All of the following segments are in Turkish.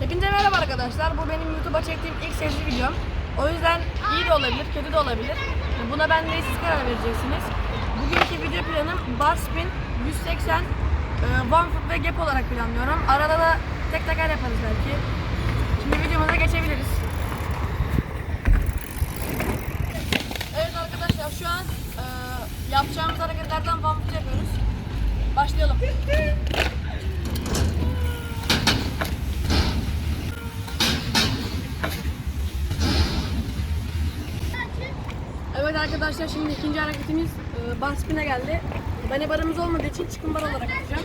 Hepinize merhaba arkadaşlar. Bu benim YouTube'a çektiğim ilk sesli videom. O yüzden iyi de olabilir, kötü de olabilir. Buna ben de siz karar vereceksiniz. Bugünkü video planım bar spin 180 e, one foot ve gap olarak planlıyorum. Arada da tek teker yaparız belki. Şimdi videomuza geçebiliriz. Evet arkadaşlar şu an e, yapacağımız hareketlerden one foot yapıyoruz. Başlayalım. Evet arkadaşlar şimdi ikinci hareketimiz e, bar spin'e geldi. Bani barımız olmadığı için çıkın bar olarak atacağım.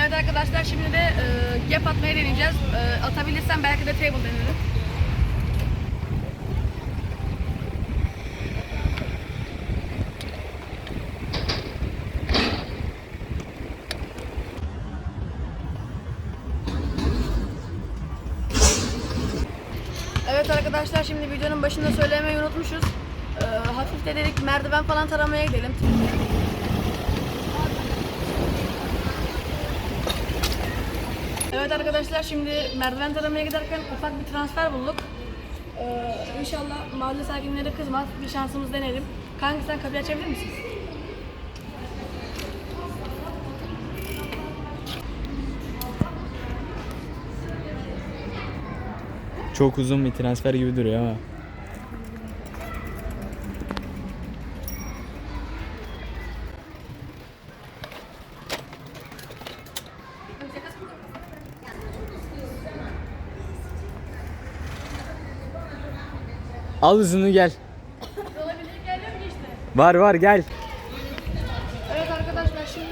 Evet arkadaşlar şimdi de e, gap atmayı deneyeceğiz. E, atabilirsem belki de table denerim. Evet arkadaşlar şimdi videonun başında söylemeyi unutmuşuz. Ee, hafif de dedik merdiven falan taramaya gidelim. Evet arkadaşlar şimdi merdiven taramaya giderken ufak bir transfer bulduk. Ee, inşallah mahalle sakinleri kızmaz. Bir şansımız deneyelim. Kanka sen kapıyı açabilir misin? Çok uzun bir transfer gibi duruyor ama. Al hızını gel. Var var gel. Evet arkadaşlar şimdi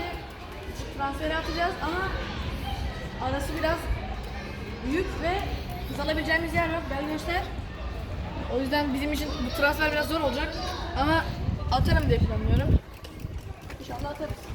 transferi atacağız ama arası biraz büyük ve hız alabileceğimiz yer yok. Gel gençler. O yüzden bizim için bu transfer biraz zor olacak. Ama atarım diye planlıyorum. İnşallah atarız.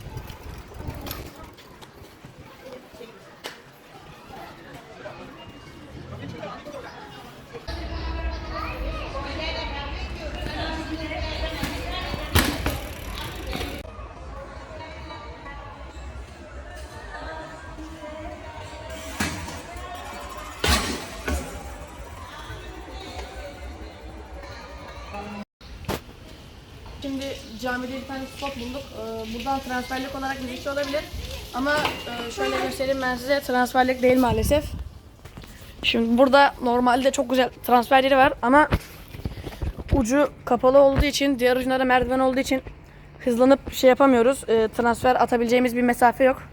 Şimdi camide bir tane spot bulduk. Ee, buradan transferlik olarak müzikçi olabilir. Ama e, şöyle göstereyim ben size. Transferlik değil maalesef. Şimdi burada normalde çok güzel transfer yeri var ama ucu kapalı olduğu için, diğer ucunda da merdiven olduğu için hızlanıp şey yapamıyoruz. Ee, transfer atabileceğimiz bir mesafe yok.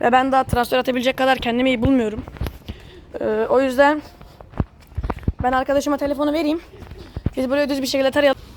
Ve ben daha transfer atabilecek kadar kendimi iyi bulmuyorum. Ee, o yüzden ben arkadaşıma telefonu vereyim. Biz buraya düz bir şekilde tarayalım.